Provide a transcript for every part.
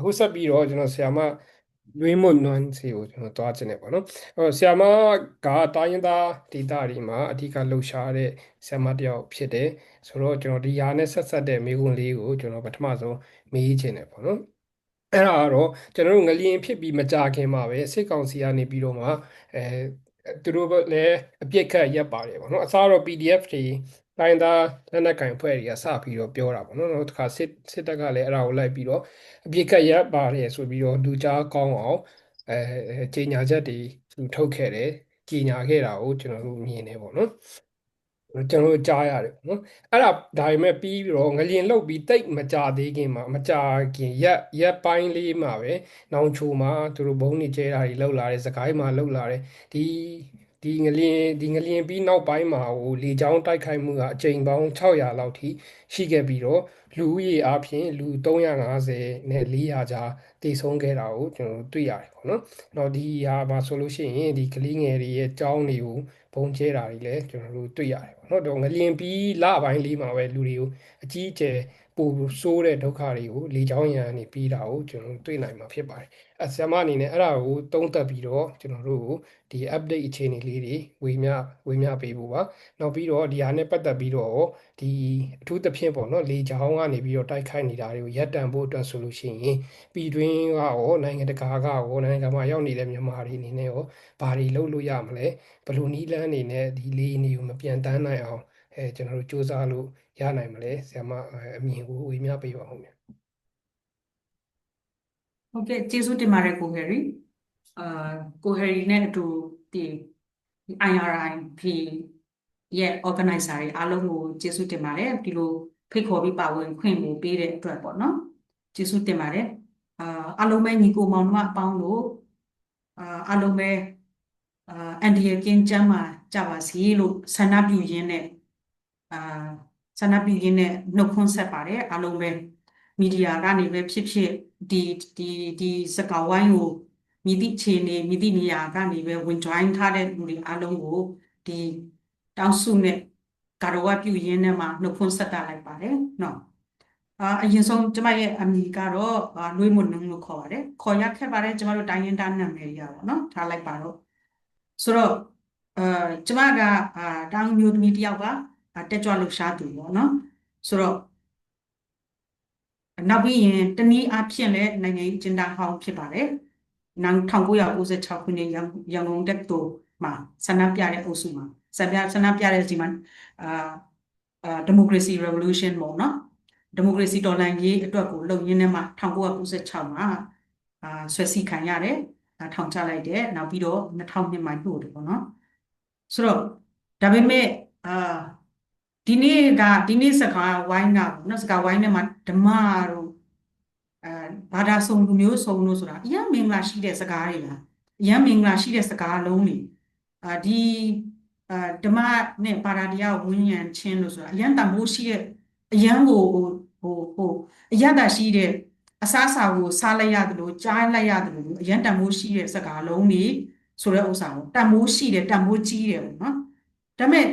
အခုဆက်ပြီးတော့ကျွန်တော်ဆရာမလွေးမွန်နွမ်းစီကိုကျွန်တော်သွားခြင်းနဲ့ပေါ့နော်အဲတော့ဆရာမကတိုင်းရင်းသားဒေသတွေမှာအဓိကလှုပ်ရှားတဲ့ဆရာမတစ်ယောက်ဖြစ်တယ်ဆိုတော့ကျွန်တော်ဒီဟာနဲ့ဆက်ဆက်တဲ့မိကုံးလေးကိုကျွန်တော်ပထမဆုံးမေးခြင်းနဲ့ပေါ့နော်အဲ့ဒါကတော့ကျွန်တော်တို့ငလျင်ဖြစ်ပြီးမကြခင်မှာပဲစစ်ကောင်စီကနေပြီးတော့မှအဲသူတို့လည်းအပြစ်ခတ်ရက်ပါတယ်ပေါ့နော်အစားတော့ PDF တွေတိုင်းသားလက်နက်ကင်ဖွဲ့တွေကစပြီးတော့ပြောတာပေါ့နော်နောက်တစ်ခါစစ်စစ်တပ်ကလည်းအဲ့ဒါကိုလိုက်ပြီးတော့အပြစ်ခတ်ရက်ပါတယ်ဆိုပြီးတော့လူကြားကောင်းအောင်အဲကြေညာချက်တွေသူထုတ်ခဲ့တယ်ကြေညာခဲ့တာကိုကျွန်တော်တို့မြင်နေပေါ့နော်ကျွန်တော်တို့ကြားရတယ်ပေါ့နော်အဲ့ဒါဒါပေမဲ့ပြီးပြီးတော့ငလျင်လုတ်ပြီးတိတ်မကြသေးခင်မှာမကြခင်ရက်ရက်ပိုင်းလေးမှာပဲနောင်ချိုမှာသူတို့ဘုံနေကျဲတာတွေလောက်လာတယ်စကိုင်းမှာလောက်လာတယ်ဒီ ဒီငလျင်ဒီငလျင်ပြီးနောက်ပိုင်းမှာဟိုလေကြောင်းတိုက်ခိုက်မှုကအကြိမ်ပေါင်း600လောက်ထိရှိခဲ့ပြီးတော့လူဦးရေအပြင်လူ350နဲ့400ကြားတည်ဆုံးခဲ့တာကိုကျွန်တော်တွေ့ရတယ်ပေါ့နော်။တော့ဒီဟာမှာဆိုလို့ရှိရင်ဒီကလေးငယ်တွေရဲ့ကြောင်းတွေကိုဘုံကျဲတာတွေလည်းကျွန်တော်တို့တွေ့ရတယ်ပေါ့နော်။တော့ငလျင်ပြီးလပိုင်းလေးမှာပဲလူတွေကိုအကြီးအကျယ် ပိုဆိုးတဲ့ဒုက္ခတွေကိုလေကြောင်းရန်နေပြီးတာကိုကျွန်တော်တို့တွေ့နိုင်မှာဖြစ်ပါတယ်။အဲဆရာမအနေနဲ့အဲ့ဒါကိုသုံးသပ်ပြီးတော့ကျွန်တော်တို့ကိုဒီ update အခြေအနေလေးတွေဝေမျှဝေမျှပေးဖို့ပါ။နောက်ပြီးတော့ဒီဟာနဲ့ပတ်သက်ပြီးတော့ဒီအထူးသဖြင့်ပေါ့နော်လေကြောင်းကနေပြီးတော့တိုက်ခိုက်နေတာတွေကိုရပ်တန့်ဖို့အတွက်ဆိုလို့ရှိရင်ပြည်တွင်းကရောနိုင်ငံတကာကရောနိုင်ငံမှာရောက်နေတဲ့မြန်မာတွေအနေနဲ့ရောဘာတွေလုပ်လို့ရမလဲဘယ်လိုနည်းလမ်းအနေနဲ့ဒီလေနေကိုမပြန်တန်းနိုင်အောင် အဲကျွန်တော်တို့စူးစမ်းလို့ရနိုင်မလဲဆရာမအမြင်ကိုဝေမျှပေးပါဦးမယ်ဟုတ်ကဲ့ကျေးဇူးတင်ပါတယ်ကိုဟယ်ရီအာကိုဟယ်ရီနဲ့အတူဒီ IRIP ရဲ့ organizer တွေအားလုံးကိုကျေးဇူးတင်ပါတယ်ဒီလိုဖိတ်ခေါ်ပြီးပါဝင်ခွင့်ကိုပေးတဲ့အတွက်ပေါ့နော်ကျေးဇူးတင်ပါတယ်အာအားလုံးပဲညီကိုမောင်နှမအပေါင်းတို့အာအားလုံးပဲအာအန်ဒီယကင်းကျမ်းမှာကြပါစေလို့ဆန္ဒပြုရင်းနဲ့ အာဆန္ဒပြုရင်းနဲ့နှုတ်ခွန်းဆက်ပါတယ်အားလုံးပဲမီဒီယာကနေပဲဖြစ်ဖြစ်ဒီဒီဒီစကားဝိုင်းကိုမြည်သည့်အခြေအနေမြည်သည့်နေရာကနေပဲဝင် join ထားတဲ့လူတွေအားလုံးကိုဒီတောင်းစုနဲ့ကာရဝပြုရင်းနဲ့မှနှုတ်ခွန်းဆက်တာလိုက်ပါတယ်နော်အာအရင်ဆုံးကျမရဲ့အမည်ကတော့အာလွေးမွန်နုံလို့ခေါ်ပါတယ်ခေါ်ရခဲ့ပါတယ်ကျမတို့တိုင်းရင်းသားနာမည်ရပါတော့ထားလိုက်ပါတော့ဆိုတော့အာကျမကအာတောင်မျိုးသမီးတစ်ယောက်ပါ တက်ကြွလှူရှားသူပေါ့နော်ဆိုတော့နောက်ပြီးရင်တနည်းအားဖြင့်လည်းနိုင်ငံရေးကျင်းတာဟောင်းဖြစ်ပါတယ်။နောက်1996ခုနှစ်ရန်ကုန်တက္ကသိုလ်မှာဆန္ဒပြတဲ့အုပ်စုမှာဆန္ဒဆန္ဒပြတဲ့ဒီမှာအာအာဒီမိုကရေစီ revolution ပေါ့နော်ဒီမိုကရေစီတော်လှန်ရေးအတွက်ကိုလုပ်ရင်းနဲ့မှ1996မှာအာဆွဲစီခံရတယ်ထောင်ချလိုက်တယ်နောက်ပြီးတော့2002မှာညှို့တယ်ပေါ့နော်ဆိုတော့ဒါပေမဲ့အာ ဒီနေ့ကဒီနေ့စကားဝိုင်းကပေါ့နော်စကားဝိုင်းထဲမှာဓမ္မတို့အဲဘာသာစုံလူမျိုးစုံလို့ဆိုတာအရင်မင်္ဂလာရှိတဲ့စကားတွေလားအရင်မင်္ဂလာရှိတဲ့စကားလုံးတွေအာဒီအာဓမ္မနဲ့ပါရတရားဝန်းရံချင်းလို့ဆိုတာအရင်တမိုးရှိတဲ့အရင်ကိုဟိုဟိုဟိုအရင်တရှိတဲ့အစားအစာကိုစားလိုက်ရတယ်လို့ကြားလိုက်ရတယ်လို့အရင်တမိုးရှိတဲ့စကားလုံးတွေဆိုတဲ့ဥစ္စာကိုတမိုးရှိတယ်တမိုးကြီးတယ်ပေါ့နော်ဒါပေမဲ့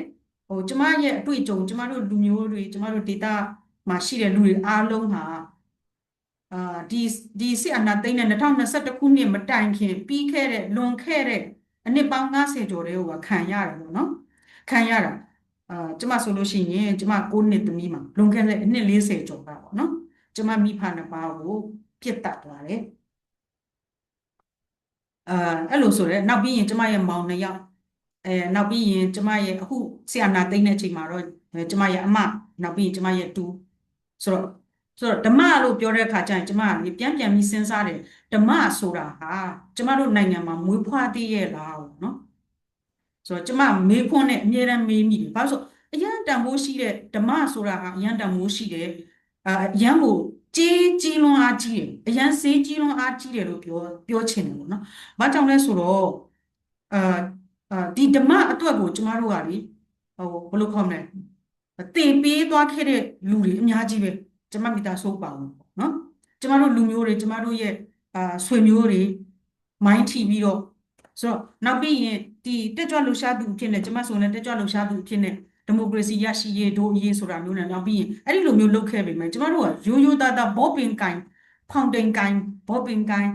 ဟိုကျမရဲ့အတွေ့အကြုံကျမတို့လူမျိုးတွေကျမတို့ဒေတာမှာရှိတဲ့လူတွေအားလုံးဟာအာဒီဒီစစ်အာဏာသိမ်းတဲ့2021ခုနှစ်မတိုင်ခင်ပြီးခဲ့တဲ့လွန်ခဲ့တဲ့အနှစ်ပေါင်း90ကျော်တဲ့ဟိုကခံရတယ်ပေါ့နော်ခံရတာအာကျမဆိုလို့ရှိရင်ကျမ9နှစ်သမီးမှာလွန်ခဲ့တဲ့အနှစ်40ကျော်ပါပေါ့နော်ကျမမိဖနှစ်ပါးကိုပြစ်တက်သွားတယ်အာအဲ့လိုဆိုရဲနောက်ပြီးရင်ကျမရဲ့မောင်နှစ်ယောက် အဲနောက်ပြီးရင်ကျမရဲ့အခုဆရာနာသိမ့်တဲ့အချိန်မှာတော့ကျမရဲ့အမနောက်ပြီးရင်ကျမရဲ့တူဆိုတော့ဆိုတော့ဓမ္မလို့ပြောတဲ့အခါကျရင်ကျမကပြန်ပြန်ပြီးစဉ်းစားတယ်ဓမ္မဆိုတာဟာကျမတို့နိုင်ငံမှာမွေးဖွားသေးရဲ့လားနော်ဆိုတော့ကျမမေးခွန်းနဲ့အမြဲတမ်းမေးမိတယ်ဘာလို့ဆိုအရန်တန်ဖိုးရှိတဲ့ဓမ္မဆိုတာဟာအရန်တန်ဖိုးရှိတယ်အရန်ကိုကြီးကြီးလွန်အားကြီးတယ်အရန်စေးကြီးလွန်အားကြီးတယ်လို့ပြောပြောချင်တယ်ပေါ့နော်။ဘာကြောင့်လဲဆိုတော့အာ အာဒီဓမ္မအတွက်ကိုကျမတို့ကလေဟိုဘယ်လိုခေါ်မလဲတင်ပေးသွားခဲ့တဲ့လူတွေအများကြီးပဲကျမမိသားစုပါဘူးနော်ကျမတို့လူမျိုးတွေကျမတို့ရဲ့အာဆွေမျိုးတွေမိုင်းထီပြီးတော့ဆိုတော့နောက်ပြီးရင်ဒီတက်ကြွလှူရှားသူအဖြစ်နဲ့ကျမဆိုရင်တက်ကြွလှူရှားသူအဖြစ်နဲ့ဒီမိုကရေစီရရှိရေးဒို့အရေးဆိုတာမျိုးနဲ့နောက်ပြီးရင်အဲ့ဒီလိုမျိုးလုပ်ခဲ့ပေမဲ့ကျမတို့ကရိုးရိုးသားသားဘောပင်ကင်ဖောင်တိန်ကိုင်ဘောပင်ကိုင်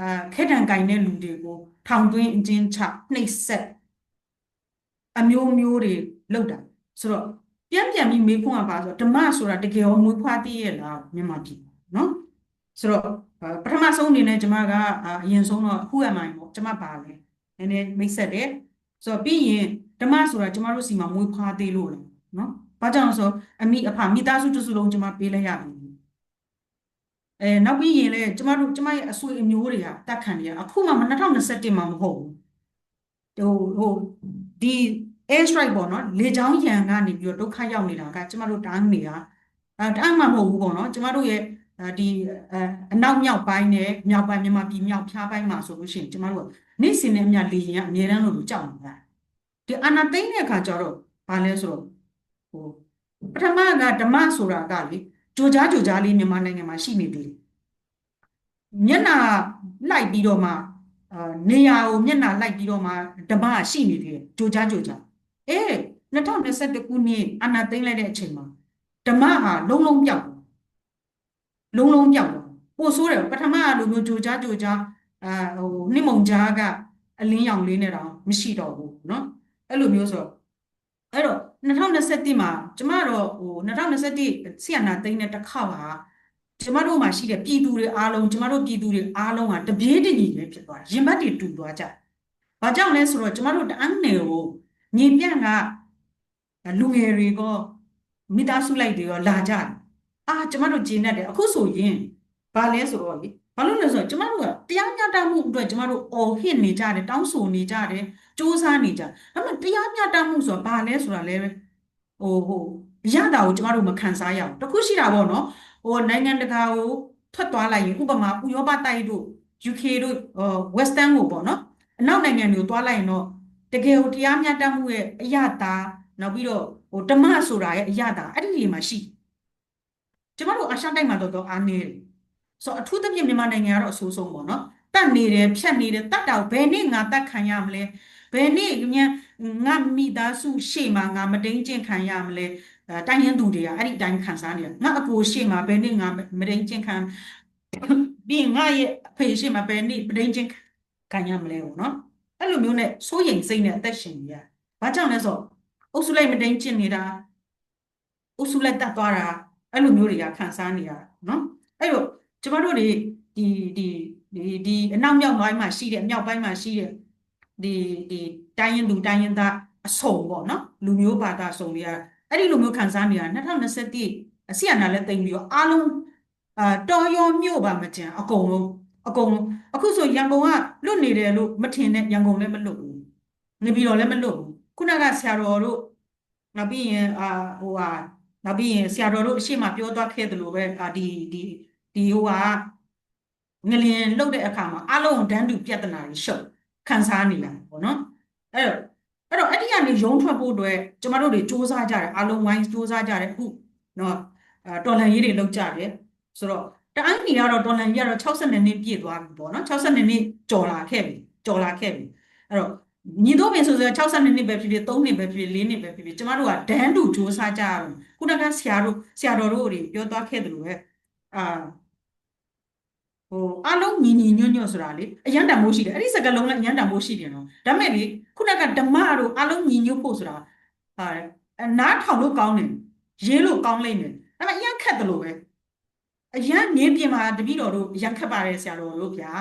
အာခဲတံကိုင်တဲ့လူတွေကိုထောင်သွင်းအကျဉ်းချနှိပ်စက် အမျိုးမျိုးတွေလောက်တာဆိုတော့ပြန်ပြန်ပြီးမေးခွန်းကပါဆိုတော့ဓမ္မဆိုတာတကယ်ရောမွေးဖွားတည်ရဲ့လားမြန်မာပြည်နော်ဆိုတော့အာပထမဆုံးအနေနဲ့ကျမကအအရင်ဆုံးတော့ who am I ပေါ့ကျမပါလဲနည်းနည်းမိတ်ဆက်တယ်ဆိုတော့ပြီးရင်ဓမ္မဆိုတာကျမတို့စီမှာမွေးဖွားသေးလို့လေနော်ဘာကြောင့်လဲဆိုတော့အမိအဖမိသားစုတစ်စုလုံးကျမပေးလိုက်ရပြီအဲနောက်ပြီးရင်လေကျမတို့ကျမရဲ့အဆွေအမျိုးတွေကတတ်ခံနေရအခုမှ2021မှာမဟုတ်ဘူးဟိုဟိုဒီ air strike ပေါ့နော်လေကြောင်းရန်ကနေပြီးတော့ဒုက္ခရောက်နေတာကကျမတို့တောင်းနေတာအဲတမ်းမှမဟုတ်ဘူးပေါ့နော်ကျမတို့ရဲ့ဒီအအနောက်မြောက်ပိုင်းနဲ့မြောက်ပိုင်းမြန်မာပြည်မြောက်ဖြားပိုင်းမှာဆိုလို့ရှိရင်ကျမတို့ကနေ့စဉ်နဲ့အမျှလေရင်ကအများတန်းလို့ကြောက်နေတာဒီအာနာသိမ့်တဲ့အခါကျတော့ဘာလဲဆိုတော့ဟိုပထမကဓမ္မဆိုတာကလေကြိုကြားကြိုကြားလေးမြန်မာနိုင်ငံမှာရှိနေသေးတယ်မျက်နှာလိုက်ပြီးတော့မှအာနေရာကိုမျက်နှာလိုက်ပြီးတော့မှဓမ္မရှိနေသေးတယ်ကြိုကြားကြိုကြား အေး2021ခုနှစ်အာနာသိမ့်လိုက်တဲ့အချိန်မှာဓမ္မဟာလုံးလုံးပြောက်တယ်လုံးလုံးပြောက်တယ်ပို့ဆိုးတယ်ပထမကလိုမျိုးကြိုကြားကြိုကြားအာဟိုနှိမုံကြားကအလင်းရောင်လေးနဲ့တော့မရှိတော့ဘူးเนาะအဲ့လိုမျိုးဆိုတော့အဲ့တော့2021မှာကျမတော့ဟို2021ဆီယနာသိန်းနဲ့တစ်ခါပါကျမတို့မှာရှိတဲ့ပြည်သူတွေအားလုံးကျမတို့ပြည်သူတွေအားလုံးကတပြေးတညီပဲဖြစ်သွားတယ်ရင်ဘတ်တွေတူသွားကြ။ဘာကြောင့်လဲဆိုတော့ကျမတို့တန်းနယ်ကို ညီပြန့်ကလူငယ်တွေကမိသားစုလိုက်တွေရောလာကြတယ်။အာကျမတို့ဂျင်းနဲ့တယ်အခုဆိုရင်ဘာလဲဆိုတော့လေဘာလို့လဲဆိုတော့ကျမတို့ကတရားမျှတမှုအတွက်ကျမတို့အော်ဟစ်နေကြတယ်တောင်းဆိုနေကြတယ်စူးစမ်းနေကြဒါပေမဲ့တရားမျှတမှုဆိုတာဘာလဲဆိုတာလဲဟိုဟိုရတာကိုကျမတို့မခံစားရဘူးတခုရှိတာပေါ့နော်ဟိုနိုင်ငံတကာကိုထွက်သွားလိုက်ရင်ဥပမာဥရောပတိုက်တို့ UK တို့ Western ကိုပေါ့နော်အနောက်နိုင်ငံတွေကိုသွားလိုက်ရင်တော့တ ကယ်ကိုတရားမျှတမှုရဲ့အရသာနောက်ပြီးတော့ဟိုဓမ္မဆိုတာရဲ့အရသာအဲ့ဒီတွေမှာရှိကျမတို့အာရှတိုက်မှာတော့တော့အားနေတယ်ဆိုတော့အထူးသဖြင့်မြန်မာနိုင်ငံကတော့အဆိုးဆုံးပေါ့နော်တတ်နေတယ်ဖြတ်နေတယ်တတ်တာဘယ်နေ့ငါတတ်ခံရမလဲဘယ်နေ့မြန်ငါမိသားစုရှေ့မှာငါမတိန်ကျင့်ခံရမလဲတိုင်းရင်းသူတွေကအဲ့ဒီအတိုင်းခံစားနေတယ်ငါအကိုရှေ့မှာဘယ်နေ့ငါမတိန်ကျင့်ခံပြီးငါရဲ့အဖေရှေ့မှာဘယ်နေ့မတိန်ကျင့်ခံရမလဲပေါ့နော် အဲ့လိုမျိုးနဲ့စိုးရိမ်စိတ်နဲ့အသက်ရှင်နေရဘာကြောင့်လဲဆိုတော့အုပ်စုလိုက်မတိန်ကျင့်နေတာအုပ်စုလိုက်တတ်သွားတာအဲ့လိုမျိုးတွေကခံစားနေရတာနော်အဲ့တော့ကျမတို့တွေဒီဒီဒီဒီအနောက်မြောက်ပိုင်းမှာရှိတဲ့မြောက်ပိုင်းမှာရှိတဲ့ဒီဒီတိုင်းရင်လူတိုင်းရင်သားအစုံပေါ့နော်လူမျိုးဘာသာစုံတွေကအဲ့ဒီလိုမျိုးခံစားနေရ2021အစီအနာလည်းတိမ်ပြီးတော့အားလုံးအာတော်ရောမြို့ပါမကြံအကုန်လုံးအကုန်လုံး အခုဆိုရန်ကုန်ကလွတ်နေတယ်လို့မထင်နဲ့ရန်ကုန်လည်းမလွတ်ဘူးနေပြည်တော်လည်းမလွတ်ဘူးခုနကဆရာတော်တို့နောက်ပြီးရင်အာဟိုဟာနောက်ပြီးရင်ဆရာတော်တို့အရှိမပြောသွားခဲ့တယ်လို့ပဲအာဒီဒီဒီဟိုဟာငလျင်လှုပ်တဲ့အခါမှာအလုံးဒန်းတူပြဿနာတွေရှုပ်ခံစားနေရတယ်ပေါ့နော်အဲ့တော့အဲ့တော့အဲ့ဒီကနေရုံးထွက်ဖို့အတွက်ကျမတို့တွေစူးစမ်းကြတယ်အလုံးဝိုင်းစူးစမ်းကြတယ်အခုနော်အဲတော်လန်ရေးတွေလုပ်ကြတယ်ဆိုတော့ တအိုင်းနေကတော့တော်လန်ကြီးကတော့62နှစ်ပြည့်သွားပြီပေါ့နော်62နှစ်ကျော်လာခဲ့ပြီကျော်လာခဲ့ပြီအဲ့တော့ညီတို့ပင်ဆိုဆို62နှစ်ပဲဖြစ်ဖြစ်3နှစ်ပဲဖြစ်ဖြစ်4နှစ်ပဲဖြစ်ဖြစ်ကျမတို့ကဒန်းတူစူးစမ်းကြရအောင်ခုနကဆရာတို့ဆရာတော်တို့တွေပြောသွားခဲ့တယ်လို့ပဲအာဟိုအလုံးညီညီညွတ်ညွတ်ဆိုတာလေအရန်တန်မိုးရှိတယ်အဲ့ဒီစကားလုံးလည်းအရန်တန်မိုးရှိတယ်နော်ဒါမဲ့လေခုနကဓမ္မတို့အလုံးညီညွတ်ဖို့ဆိုတာဟာနားထောင်လို့ကောင်းတယ်ရေးလို့ကောင်းလိမ့်မယ်ဒါပေမဲ့အရန်ခက်တယ်လို့ပဲ အရန်မြေပြင်မှာတပည့်တော်တို့အရန်ခက်ပါတယ်ဆရာတော်တို့ဗျာ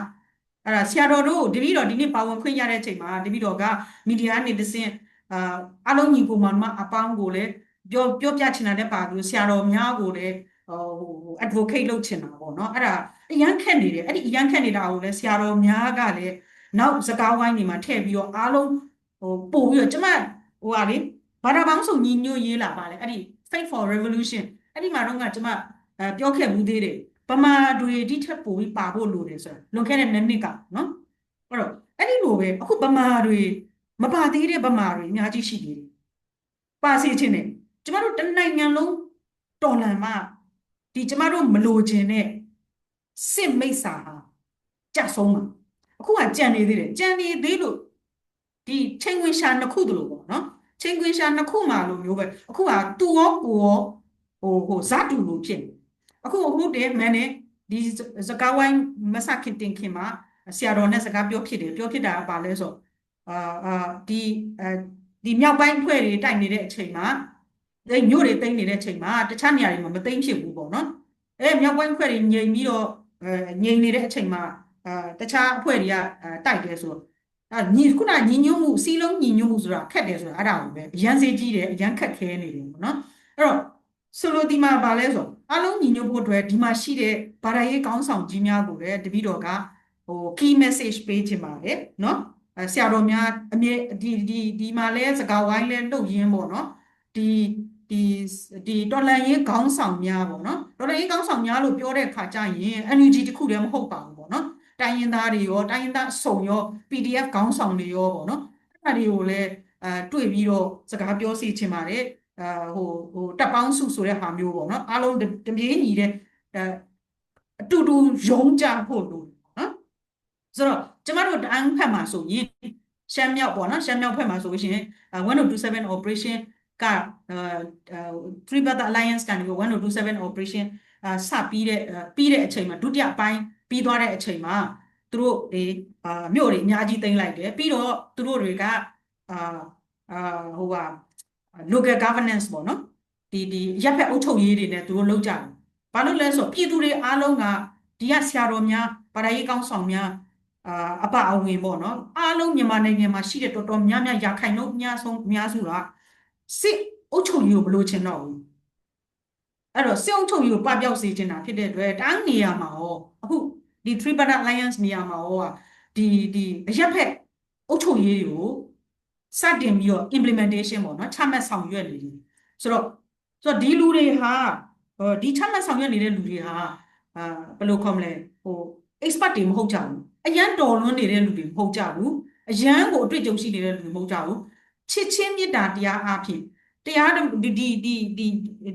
အဲ့ဒါဆရာတော်တို့တပည့်တော်ဒီနေ့ပါဝင်ခွင့်ရတဲ့အချိန်မှာတပည့်တော်ကမီဒီယာနေသစင်အာအလုံးညီကိုမမအပေါင်းကိုလည်းပြောပြောပြချင်တဲ့ပါပြီးဆရာတော်များကိုလည်းဟို advocate လုပ်ချင်တာပေါ့နော်အဲ့ဒါအရန်ခက်နေတယ်အဲ့ဒီအရန်ခက်နေတာကိုလည်းဆရာတော်များကလည်းနောက်စကားဝိုင်းတွေမှာထည့်ပြီးတော့အားလုံးဟိုပို့ပြီးတော့ကျမဟိုဟာလေဘာသာပေါင်းစုံညီညွတ်ရေးလာပါလေအဲ့ဒီ Faith for Revolution အဲ့ဒီမှာတော့ကကျမ အဲပြောခဲ့ဘူးသေးတယ်ပမာတွေဒီထက်ပိုပြီးပါဖို့လိုတယ်ဆိုတာလွန်ခဲ့တဲ့နှစ်နှစ်ကနော်အဲ့တော့အဲ့ဒီလိုပဲအခုပမာတွေမပါသေးတဲ့ပမာတွေအများကြီးရှိသေးတယ်ပါစီချင်းနဲ့ကျမတို့တနိုင်ငံလုံးတော်လန်မှဒီကျမတို့မလိုချင်တဲ့စစ်မိတ်စာဟာကြဆုံးမှာအခုကကြံနေသေးတယ်ကြံနေသေးလို့ဒီချိန်ခွင်ရှာနှစ်ခုတလို့ပေါ့နော်ချိန်ခွင်ရှာနှစ်ခုမှာလိုမျိုးပဲအခုကသူရောကိုရောဟိုဟိုဇာတူလိုဖြစ်နေ အခုအခုတည်းမန်နဲ့ဒီစကားဝိုင်းမစခင်တင်ခင်မှာဆရာတော်နဲ့စကားပြောဖြစ်တယ်ပြောဖြစ်တာကဘာလဲဆိုအာအာဒီအဲဒီမြောက်ပိုင်းဖွဲ့တွေတိုက်နေတဲ့အချိန်မှာအဲမြို့တွေတိမ့်နေတဲ့အချိန်မှာတခြားနေရာတွေမှာမတိမ့်ဖြစ်ဘူးပေါ့နော်အဲမြောက်ပိုင်းဖွဲ့တွေငြိမ်ပြီးတော့အဲငြိမ်နေတဲ့အချိန်မှာအာတခြားအဖွဲ့တွေကတိုက်တယ်ဆိုအာညီခုနညီညွတ်မှုစီးလုံးညီညွတ်မှုဆိုတာခက်တယ်ဆိုတာအဲ့ဒါကိုပဲအရန်စေးကြီးတယ်အရန်ခက်ခဲနေတယ်ပေါ့နော်အဲ့တော့ဆိုလိုဒီမှာဗာလဲဆို အလုံးညီညွတ်ဖို့အတွက်ဒီမှာရှိတဲ့ဗာရာရေးကောင်းဆောင်ကြီးများကိုလည်းတပည့်တော်ကဟို key message ပေးချင်ပါတယ်နော်အဲဆရာတော်များအမြဲဒီဒီဒီမှာလဲစကားဝိုင်းလဲလုပ်ရင်းပေါ့နော်ဒီဒီဒီတော်လန်ရေးခေါင်းဆောင်များပေါ့နော်တော်လန်ရေးခေါင်းဆောင်များလို့ပြောတဲ့ခါကျရင် NUG တခုတည်းမဟုတ်ပါဘူးပေါ့နော်တိုင်းရင်းသားတွေရောတိုင်းရင်းသားအစုံရော PDF ခေါင်းဆောင်တွေရောပေါ့နော်အဲ့ဒါတွေကိုလည်းအဲတွေ့ပြီးတော့စကားပြောစီချင်ပါတယ် အာဟိုဟိုတပ်ပေါင်းစုဆိုတဲ့ဟာမျိုးပေါ့နော်အားလုံးတပြေးညီတဲ့အဲအတူတူယုံကြဖို့လို့နော်ဆိုတော့ကျမတို့တန်းဖက်မှာဆိုရင်ရှမ်းမြောက်ပေါ့နော်ရှမ်းမြောက်ဖက်မှာဆိုရှင်1027 operation က3 Brother Alliance ကနေ1027 operation အာစပြီးတဲ့ပြီးတဲ့အချိန်မှာဒုတိယပိုင်းပြီးသွားတဲ့အချိန်မှာသူတို့တွေအာမြို့တွေအများကြီးသိမ်းလိုက်တယ်ပြီးတော့သူတို့တွေကအာအာဟိုဟာ local governance ပေါ့နော်ဒီဒီရပ်ဖက်အုပ်ချုပ်ရေးတွေနဲ့သူတို့လုပ်ကြတယ်ဘာလို့လဲဆိုပြည်သူတွေအားလုံးကဒီကဆရာတော်များဗရာရေးကောင်းဆောင်များအာအပအဝင်ပေါ့နော်အားလုံးမြန်မာနိုင်ငံမှာရှိတဲ့တော်တော်များများရာခိုင်နှုန်းအများဆုံးအများစုကစစ်အုပ်ချုပ်ရေးကိုမလို့ချင်တော့ဘူးအဲ့တော့စစ်အုပ်ချုပ်ရေးကိုပပျောက်စေချင်တာဖြစ်တဲ့အတွက်တန်းနေရာမှာရောအခုဒီ Three Brother Alliance နေရာမှာရောဒီဒီအရက်ဖက်အုပ်ချုပ်ရေးတွေကို စတင်ပြီးတော့ implementation ပေါ့နော်ချမှတ်ဆောင်ရွက်နေတယ်ဆိုတော့ဆိုတော့ဒီလူတွေဟာဒီချမှတ်ဆောင်ရွက်နေတဲ့လူတွေဟာအာဘယ်လိုခေါ်မလဲဟို expert တွေမဟုတ်ကြဘူးအရန်တော်လွန်းနေတဲ့လူတွေမဟုတ်ကြဘူးအရန်ကိုအတွေ့အကြုံရှိနေတဲ့လူတွေမဟုတ်ကြဘူးချစ်ချင်းမေတ္တာတရားအဖြစ်တရားဒီဒီဒီဒီ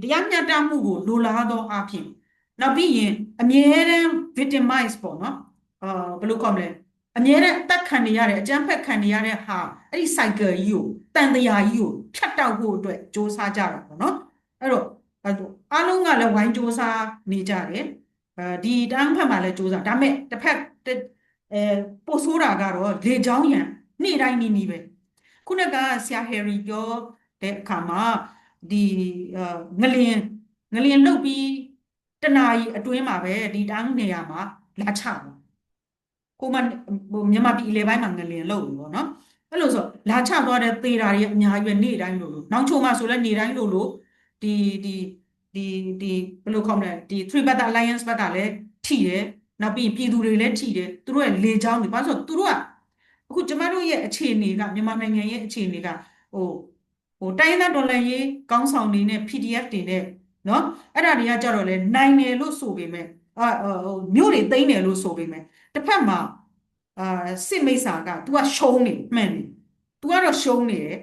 တရားမျှတမှုကိုလိုလားသောအဖြစ်နောက်ပြီးရင်အမြဲတမ်း victimize ပေါ့နော်အာဘယ်လိုခေါ်မလဲ အမြဲတမ်းအသက်ခံနေရတဲ့အကြမ်းဖက်ခံနေရတဲ့ဟာအဲ့ဒီ cycle ကြီးကိုတန်တရားကြီးကိုဖြတ်တောက်ဖို့အတွက်စ조사ကြတာပေါ့နော်အဲ့တော့အားလုံးကလည်းဝိုင်းစ조사နေကြတယ်အဲဒီတန်းဖက်မှာလည်းစ조사ဒါပေမဲ့တစ်ဖက်အဲပို့ဆိုးတာကတော့လေချောင်းရံနေ့တိုင်းနီးနီးပဲခုနကဆရာဟယ်ရီပြောတဲ့အခါမှာဒီငလျင်ငလျင်လုတ်ပြီးတနာရီအတွင်းမှာပဲဒီတန်းနေရာမှာလာချတယ် ကိုမမြန်မာပြည်လေပိုင်းမှာငလျင်လုတ်ပြီပေါ့နော်အဲ့လိုဆိုလာချသွားတဲ့သေတာတွေအများကြီးပဲနေ့တိုင်းလို့လို့နောက်ချိုမှဆိုလဲနေ့တိုင်းလို့လို့ဒီဒီဒီဒီဘယ်လိုခေါ်မလဲဒီ Three Better Alliance ဘက်ကလည်းထိတယ်နောက်ပြီးပြည်သူတွေလည်းထိတယ်သူတို့ရဲ့လေချောင်းတွေဘာလို့ဆိုသူတို့ကအခုကျမတို့ရဲ့အခြေအနေကမြန်မာနိုင်ငံရဲ့အခြေအနေကဟိုဟိုတိုင်းသားဒေါ်လာရေးကောင်းဆောင်တွေနဲ့ PDF တွေနဲ့နော်အဲ့ဒါတွေကကြတော့လေနိုင်တယ်လို့ဆိုပေမဲ့အာဟို မြို့တွေသိမ်းတယ်လို့ဆိုပေမဲ့တစ်ဖက်မှာအာစစ်မိတ်ဆာက तू ကရှုံးနေမှန်တယ် तू ကတော့ရှုံးနေတယ်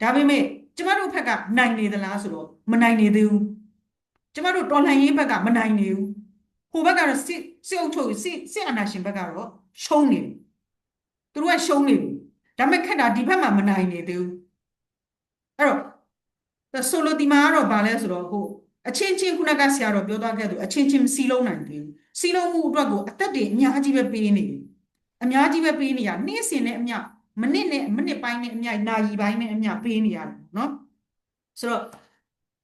ဒါပေမဲ့ကျမတို့ဘက်ကနိုင်နေသလားဆိုတော့မနိုင်နေသေးဘူးကျမတို့တော်လှန်ရေးဘက်ကမနိုင်နေဘူးဟိုဘက်ကတော့စစ်စစ်အုပ်ချုပ်စစ်စစ်အာဏာရှင်ဘက်ကတော့ရှုံးနေတယ်သူတို့ကရှုံးနေတယ်ဒါပေမဲ့ခက်တာဒီဘက်မှာမနိုင်နေသေးဘူးအဲ့တော့ဆိုလိုဒီမှာကတော့ဗာလဲဆိုတော့ဟို အချင်းချင်းခုနကဆရာတော်ပြောသွားခဲ့သူအချင်းချင်းစီလုံးနိုင်သေးဘူးစီလုံးမှုအတွက်ကိုအသက်တွေအများကြီးပဲပေးနေတယ်အများကြီးပဲပေးနေရနေ့စဉ်နဲ့အမျှမိနစ်နဲ့မိနစ်ပိုင်းနဲ့အမျှနာရီပိုင်းနဲ့အမျှပေးနေရတယ်နော်ဆိုတော့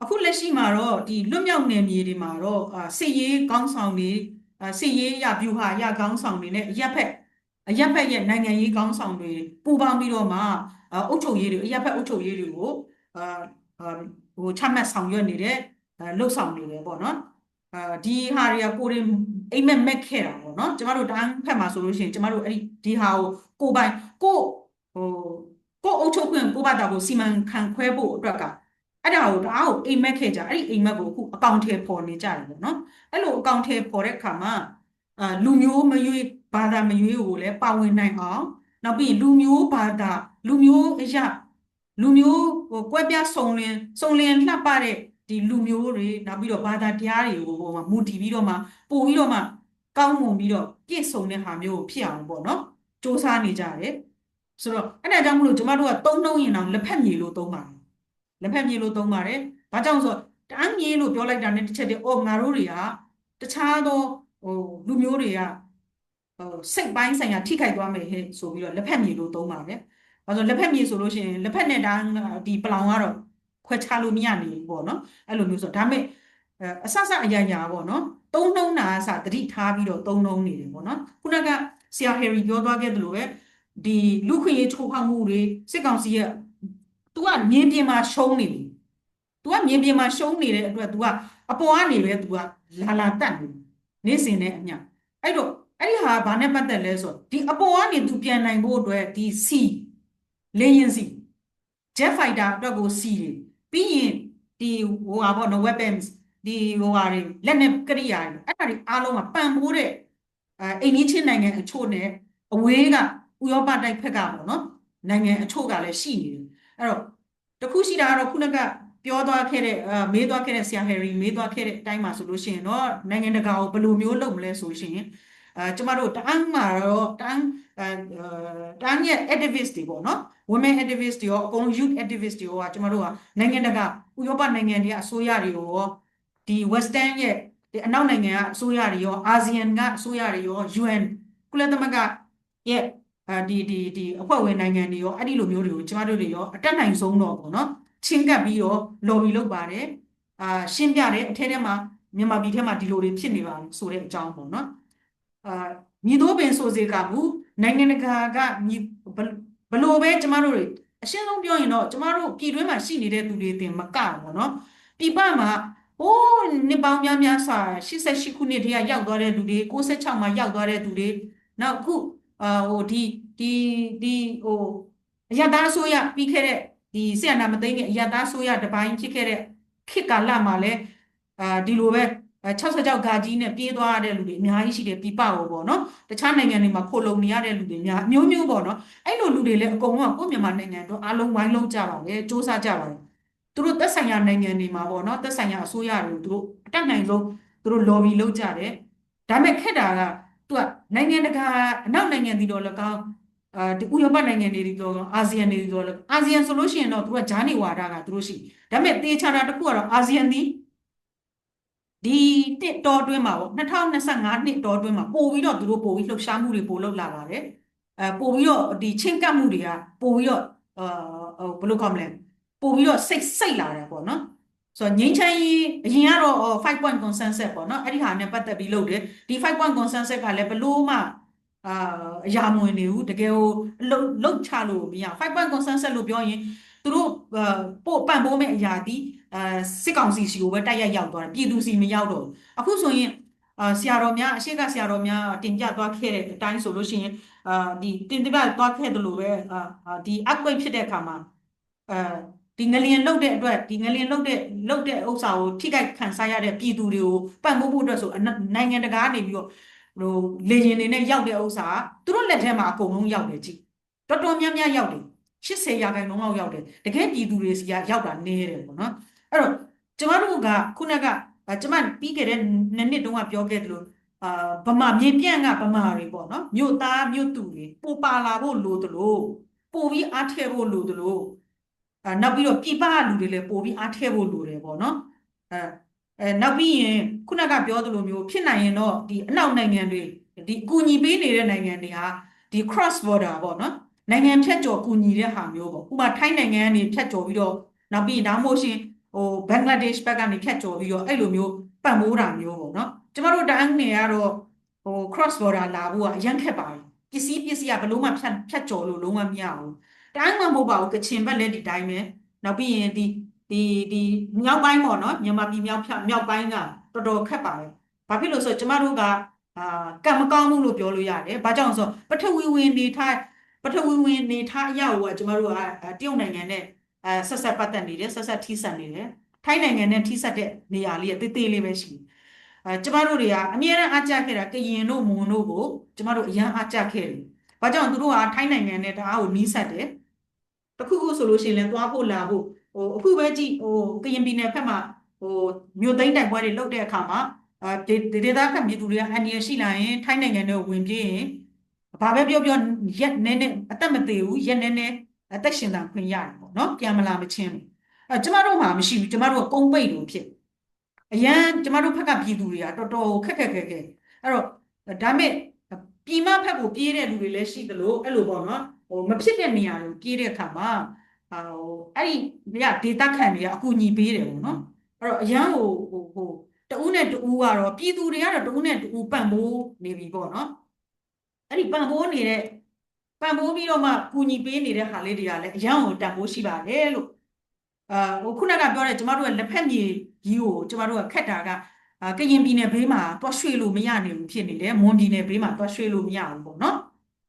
အခုလက်ရှိမှာတော့ဒီလွတ်မြောက်နယ်မြေတွေမှာတော့စစ်ရေးကောင်းဆောင်တွေစစ်ရေးရဗျူဟာရကောင်းဆောင်တွေနဲ့အရက်ဖက်အရက်ဖက်ရဲ့နိုင်ငံရေးကောင်းဆောင်တွေပူးပေါင်းပြီးတော့မှအုပ်ချုပ်ရေးတွေအရက်ဖက်အုပ်ချုပ်ရေးတွေကိုအာဟိုချမှတ်ဆောင်ရွက်နေတဲ့ လှုပ်ဆောင်နေတယ်ပေါ့နော်အာဒီဟာတွေကကိုရင်အိမ်မက်မက်ခဲ့တာပေါ့နော်ကျမတို့တန်းဖက်မှာဆိုလို့ရှိရင်ကျမတို့အဲ့ဒီဒီဟာကိုကိုပိုင်ကိုဟိုကိုအုပ်ချုပ်ခွင့်ကိုဘာတာကိုစီမံခန့်ခွဲဖို့အတွက်ကအဲ့ဒါကိုတအားကိုအိမ်မက်ခဲ့ကြအဲ့ဒီအိမ်မက်ကိုအခုအကောင့်ထဲပေါ်နေကြတယ်ပေါ့နော်အဲ့လိုအကောင့်ထဲပေါ်တဲ့အခါမှာအာလူမျိုးမရွေးဘာသာမရွေးကိုလည်းပါဝင်နိုင်အောင်နောက်ပြီးလူမျိုးဘာသာလူမျိုးအရာလူမျိုးဟိုကွဲပြားစုံလင်စုံလင်လှပတဲ့ ဒီလူမျိုးတွေနောက်ပြီးတော့ဘာသာတရားတွေကိုဟိုမှာမူတည်ပြီးတော့မှပို့ပြီးတော့မှကောင်းမွန်ပြီးတော့ပြည့်စုံတဲ့ဟာမျိုးဖြစ်အောင်ပေါ့နော်စ조사နေကြတယ်ဆိုတော့အဲ့ဒါကြောင့်မလို့ကျမတို့ကသုံးနှုံးရင်တော့လက်ဖက်မြေလို့သုံးပါတယ်လက်ဖက်မြေလို့သုံးပါတယ်ဘာကြောင့်ဆိုတန်းမြေလို့ပြောလိုက်တာနဲ့တစ်ချက်တည်းအော်ငါတို့တွေကတခြားသောဟိုလူမျိုးတွေကဟိုစိတ်ပိုင်းဆိုင်ရာထိခိုက်သွားမယ်ဟဲ့ဆိုပြီးတော့လက်ဖက်မြေလို့သုံးပါတယ်။ဘာလို့လက်ဖက်မြေဆိုလို့ရှိရင်လက်ဖက်နဲ့ဒါဒီပလောင်ကတော့ ခွဲခြားလို့မရနေဘူးပေါ့နော်။အဲ့လိုမျိုးဆိုဒါပေမဲ့အဆဆအရာရာပေါ့နော်။သုံးနှုံးတာအစတတိထားပြီးတော့သုံးနှုံးနေတယ်ပေါ့နော်။ခုနကဆရာဟယ်ရီပြောသွားခဲ့သလိုပဲဒီလူခွင့်ရေးချိုးဖောက်မှုတွေစစ်ကောင်စီရဲ့ तू ကမြင်းပြင်မှာရှုံးနေပြီ။ तू ကမြင်းပြင်မှာရှုံးနေတဲ့အတွက် तू ကအပေါ်ကနေပဲ तू ကလာလာတက်နေနေစင်နဲ့အမျှအဲ့တော့အဲ့ဒီဟာဘာနဲ့ပတ်သက်လဲဆိုတော့ဒီအပေါ်ကနေ तू ပြန်နိုင်ဖို့အတွက်ဒီ C လေရင်စီ jet fighter အတွက်ကို C တွေ ပြီးရင်ဒီဟိုဟာပေါ့နော် weapons ဒီဟိုဟာတွေလက်နက်ကရိယာတွေအဲ့ဒါတွေအားလုံးကပံ့ပိုးတဲ့အဲအိမ်ကြီးချင်းနိုင်ငံအချို့နဲ့အဝေးကဥရောပတိုက်ဖက်ကပေါ့နော်နိုင်ငံအချို့ကလည်းရှိနေတယ်အဲ့တော့တခုရှိတာကတော့ခုနကပြောသွားခဲ့တဲ့အာမေးသွားခဲ့တဲ့ဆရာဟယ်ရီမေးသွားခဲ့တဲ့အတိုင်းမှာဆိုလို့ရှိရင်တော့နိုင်ငံတကာကိုဘယ်လိုမျိုးလုပ်မလဲဆိုရှင်အဲ ကျမတို့တန်းမှာတော့တန်းအဲတန်းရဲ့ activist တွေပေါ့နော် women activist တွေရောအကုန် youth activist တွေရောကကျမတို့ကနိုင်ငံတကာဥရောပနိုင်ငံတွေကအစိုးရတွေကိုရောဒီ western ရဲ့ဒီအနောက်နိုင်ငံကအစိုးရတွေရောအာဆီယံကအစိုးရတွေရော UN ကုလသမဂ္ဂရဲ့အဲဒီဒီဒီအဖွဲ့ဝင်နိုင်ငံတွေရောအဲ့ဒီလိုမျိုးတွေကိုကျမတို့တွေရောအတက်နိုင်ဆုံးတော့ပေါ့နော်ချင်းကပ်ပြီးတော့ lobby လုပ်ပါတယ်အာရှင်းပြတယ်အထက်ထဲမှာမြန်မာပြည်ထဲမှာဒီလိုတွေဖြစ်နေပါဆိုတဲ့အကြောင်းပေါ့နော် အာညီတို့ပင်ဆိုစေကမူနိုင်ငံတကာကညီဘလို့ပဲကျမတို့တွေအရှင်းဆုံးပြောရင်တော့ကျမတို့ပြည်တွင်းမှာရှိနေတဲ့သူတွေတင်မကဘူးနော်ပြည်ပမှာဟိုးနှစ်ပေါင်းများများစွာ88ခုနှစ်တည်းကရောက်သွားတဲ့လူတွေ96မှာရောက်သွားတဲ့သူတွေနောက်အခုအာဟိုဒီဒီဒီဟိုအရတားအစိုးရပြီးခဲ့တဲ့ဒီဆီယနာမသိငယ်အရတားအစိုးရတပိုင်းဖြစ်ခဲ့တဲ့ခေတ်ကာလမှာလည်းအာဒီလိုပဲ 66ဂါကြီးနဲ့ပြေးသွားရတဲ့လူတွေအများကြီးရှိတယ်ပြပကိုပေါ့နော်တခြားနိုင်ငံတွေမှာခိုလုံနေရတဲ့လူတွေများအမျိုးမျိုးပေါ့နော်အဲ့လိုလူတွေလည်းအကုန်လုံးကကိုယ့်မြန်မာနိုင်ငံတော့အားလုံးဝိုင်းလုံးကြပါလေစ조사ကြပါလေသူတို့သက်ဆိုင်ရာနိုင်ငံတွေမှာပေါ့နော်သက်ဆိုင်ရာအစိုးရတွေသူတို့အတက်နိုင်ဆုံးသူတို့ lobby လုပ်ကြတယ်ဒါပေမဲ့ခက်တာကသူကနိုင်ငံတကာအနောက်နိုင်ငံတွေတော့၎င်းအာဒီဥရောပနိုင်ငံတွေဒီတော့အာဆီယံတွေဒီတော့အာဆီယံဆိုလို့ရှိရင်တော့သူကဂျာနေဝါဒကသူတို့ရှိဒါပေမဲ့တေချာတာတစ်ခုကတော့အာဆီယံဒီ ဒီတစ်တော်တွင်းမှာပေါ့2025နှစ်တော်တွင်းမှာပို့ပြီးတော့သူတို့ပို့ပြီးလှုပ်ရှားမှုတွေပို့လုပ်လာပါတယ်အဲပို့ပြီးတော့ဒီချင်းကပ်မှုတွေကပို့ပြီးတော့အာဘယ်လိုခေါ်မလဲပို့ပြီးတော့စိတ်စိတ်လာတယ်ပေါ့နော်ဆိုတော့ငိမ့်ချမ်းရေးအရင်ကတော့5 point consensus ပေါ့နော်အဲ့ဒီဟာနဲ့ပတ်သက်ပြီးလုပ်တယ်ဒီ5 point consensus ကလည်းဘလို့မှအာအရာမဝင်နေဘူးတကယ်ကိုလှုပ်လှုပ်ချလို့မရ5 point consensus လို့ပြောရင် သူတို့ပို့ပန့်ပိုးမဲ့အရာဒီအဲစစ်ကောင်စီစီကိုပဲတိုက်ရိုက်ရောက်သွားတယ်ပြည်သူစီမရောက်တော့ဘူးအခုဆိုရင်အာဆရာတော်များအရှိကဆရာတော်များတင်ပြသွားခဲ့တဲ့အတိုင်းဆိုလို့ရှိရင်အာဒီတင်ပြသွားခဲ့တယ်လို့ပဲအာဒီ earthquake ဖြစ်တဲ့အခါမှာအဲဒီငလျင်လုတ်တဲ့အတွက်ဒီငလျင်လုတ်တဲ့လုတ်တဲ့ဥစ္စာကိုထိခိုက်ခံစားရတဲ့ပြည်သူတွေကိုပံ့ပိုးဖို့အတွက်ဆိုနိုင်ငံတကာကနေပြီးတော့ဟိုလေရင်တွေနဲ့ရောက်တဲ့ဥစ္စာသူတို့လက်ထဲမှာအကုန်လုံးရောက်တယ်ကြည့်တော်တော်များများရောက်တယ် 80ရာခိုင်နှုန်းလောက်ရောက်တယ်တကယ်ပြည်သူတွေစီကရောက်တာနည်းတယ်ပေါ့နော်အဲ့တော့ကျမတို့ကခုနကကျမပြီးခဲ့တဲ့နှစ်နှစ်တုန်းကပြောခဲ့တယ်လို့အာဗမာမြေပြန့်ကဗမာတွေပေါ့နော်မြို့သားမြို့သူတွေပိုပါလာဖို့လိုသလိုပိုပြီးအားထည့်ဖို့လိုသလိုအာနောက်ပြီးတော့ပြပလူတွေလည်းပိုပြီးအားထည့်ဖို့လိုတယ်ပေါ့နော်အဲအဲနောက်ပြီးရင်ခုနကပြောသလိုမျိုးဖြစ်နိုင်ရင်တော့ဒီအနောက်နိုင်ငံတွေဒီအကူအညီပေးနေတဲ့နိုင်ငံတွေဟာဒီ cross border ပေါ့နော် နိုင်ငံဖြတ်ကျော်ကူညီတဲ့ဟာမျိုးပေါ့ဥပမာထိုင်းနိုင်ငံကနေဖြတ်ကျော်ပြီးတော့နောက်ပြီးဒါမှမဟုတ်ရှင်ဟိုဘင်္ဂလားဒေ့ရှ်ဘက်ကနေဖြတ်ကျော်ပြီးတော့အဲ့လိုမျိုးပံ့ပိုးတာမျိုးပေါ့နော်ကျမတို့တန်းနေကတော့ဟို cross border လာဖို့ကအရန်ခက်ပါတယ်ပစ္စည်းပစ္စည်းကဘလို့မှဖြတ်ဖြတ်ကျော်လို့လုံးဝမရဘူးတန်းမှမဟုတ်ပါဘူးကချင်ဘက်လည်းဒီတိုင်းပဲနောက်ပြီးရင်ဒီဒီဒီမြောက်ပိုင်းပေါ့နော်မြန်မာပြည်မြောက်ဖြတ်မြောက်ပိုင်းကတော်တော်ခက်ပါတယ်ဘာဖြစ်လို့ဆိုကျမတို့ကအာကံမကောင်းမှုလို့ပြောလို့ရတယ်ဘာကြောင့်ဆိုပထဝီဝင်နေထိုင် ပထဝီဝင်နေထားအရာကိုကကျမတို့ကတရုတ်နိုင်ငံနဲ့အဲဆက်ဆက်ပတ်သက်နေတယ်ဆက်ဆက်ထိစပ်နေတယ်ထိုင်းနိုင်ငံနဲ့ထိစပ်တဲ့နေရာလေးကတေးသေးလေးပဲရှိတယ်အဲကျမတို့တွေကအမြဲတမ်းအားကျခဲ့တာကရင်တို့မွန်တို့ကိုကျမတို့အရန်အားကျခဲ့တယ်။ဘာကြောင့်သူတို့ကထိုင်းနိုင်ငံနဲ့တအားကိုနီးစပ်တယ်။တခုခုဆိုလို့ရှိရင်လည်းသွားဖို့လာဖို့ဟိုအခုပဲကြည့်ဟိုကရင်ပြည်နယ်ဖက်မှာဟိုမြို့သိမ်းတိုက်ပွဲတွေလုပ်တဲ့အခါမှာအဲဒီဒေသခံပြည်သူတွေကအန္တရာယ်ရှိလာရင်ထိုင်းနိုင်ငံတွေဝင်ပြေးရင် ဘာပဲပြောပြောရက်နဲနဲအသက်မသေးဘူးရက်နဲနဲအသက်ရှင်တာခွင့်ရတယ်ပေါ့နော်ပြန်မလာမချင်းအဲကျမတို့မှမရှိဘူးကျမတို့ကကုန်းပိတ်လို့ဖြစ်အရန်ကျမတို့ဖက်ကပြည်သူတွေကတော်တော်ခက်ခက်ခက်ခက်အဲ့တော့ဒါမဲ့ပြည်မဖက်ကိုပြေးတဲ့လူတွေလည်းရှိသလိုအဲ့လိုပေါ့နော်ဟိုမဖြစ်တဲ့နေရာကိုပြေးတဲ့အခါမှာဟိုအဲ့ဒီနေရာဒေတာခန့်တွေကအကူညီပေးတယ်ပေါ့နော်အဲ့တော့အရန်ဟိုဟိုဟိုတဦးနဲ့တဦးကတော့ပြည်သူတွေကတော့တဦးနဲ့တဦးပံ့ပိုးနေပြီပေါ့နော် အဲ့ဒီပံ့ပိုးနေတဲ့ပံ့ပိုးပြီးတော့မှကူညီပေးနေတဲ့ဟာလေးတွေကလည်းအရန်ကိုတန်ဖိုးရှိပါတယ်လို့အာဟိုခုနကပြောတဲ့ကျမတို့ရဲ့လက်ဖက်မြေကြီးကိုကျမတို့ကခက်တာကအာကရင်ပြည်နယ်ဘေးမှာတွားရွှေ့လို့မရနိုင်ဘူးဖြစ်နေတယ်မွန်ပြည်နယ်ဘေးမှာတွားရွှေ့လို့မရဘူးပေါ့နော်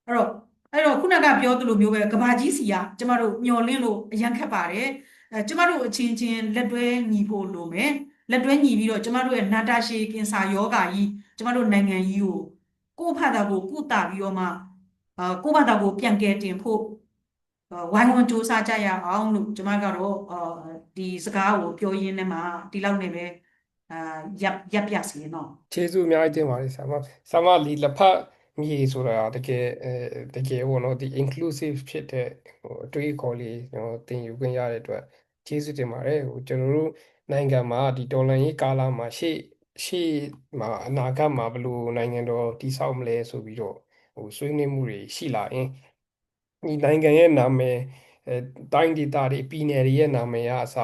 အဲ့တော့အဲ့တော့ခုနကပြောသလိုမျိုးပဲကဘာကြီးစီကကျမတို့မျောလင်းလို့အရန်ခက်ပါတယ်အဲကျမတို့အချင်းချင်းလက်တွဲညီဖို့လိုမယ်လက်တွဲညီပြီးတော့ကျမတို့ရဲ့နာတာရှည်ကင်ဆာယောဂါကြီးကျမတို့နိုင်ငံကြီးကို ကိုယ့်ဖတ်တာကိုကုသပြီးတော့မှအာကိုယ့်ဖတ်တာကိုပြန်ကယ်တင်ဖို့ဝိုင်းဝန်းစူးစမ်းကြရအောင်လို့ကျမကတော့ဒီစကားကိုပြောရင်းနဲ့မှဒီလောက်နဲ့ပဲအာရပ်ရပ်ပြစီနော်ကျေးဇူးအများကြီးတင်ပါတယ်ဆရာမဆရာမလီလက်ဖက်မြေဆိုတာတကယ်အဲတကယ်ပေါ့နော်ဒီ inclusive ဖြစ်တဲ့ဟိုအတွေးအခေါ်လေးကျွန်တော်သင်ယူခွင့်ရတဲ့အတွက်ကျေးဇူးတင်ပါတယ်ဟိုကျွန်တော်တို့နိုင်ငံမှာဒီဒေါ်လာရေးကာလမှာရှေ့ ရှေ့မှာအနာဂတ်မှာဘယ်လိုနိုင်ငံတော်တည်ဆောက်မလဲဆိုပြီးတော့ဟိုဆွေးနွေးမှုတွေရှိလာရင်ဒီနိုင်ငံရဲ့နာမည်အဲတိုင်းဒေသတွေပြည်နယ်တွေရဲ့နာမည်ကအစ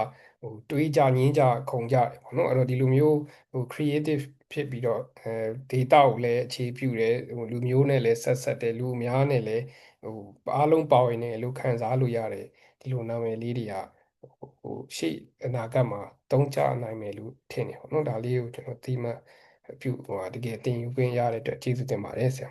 ဟိုတွေးကြညင်းကြခုန်ကြတယ်ပေါ့နော်အဲ့တော့ဒီလိုမျိုးဟို creative ဖြစ်ပြီးတော့အဲ data ကိုလည်းအခြေပြုတယ်ဟိုလူမျိုးနဲ့လည်းဆက်ဆက်တယ်လူများနဲ့လည်းဟိုအားလုံးပါဝင်တယ်လို့ခံစားလို့ရတယ်ဒီလိုနာမည်လေးတွေက ဟိုရှေ့အနာဂတ်မှာသုံးချနိုင်မယ်လို့ထင်တယ်ပေါ့နော်ဒါလေးကိုကျွန်တော်ဒီမှာပြုဟိုတကယ်သင်ယူခွင့်ရတဲ့အတွက်ကျေးဇူးတင်ပါတယ်ဆရာ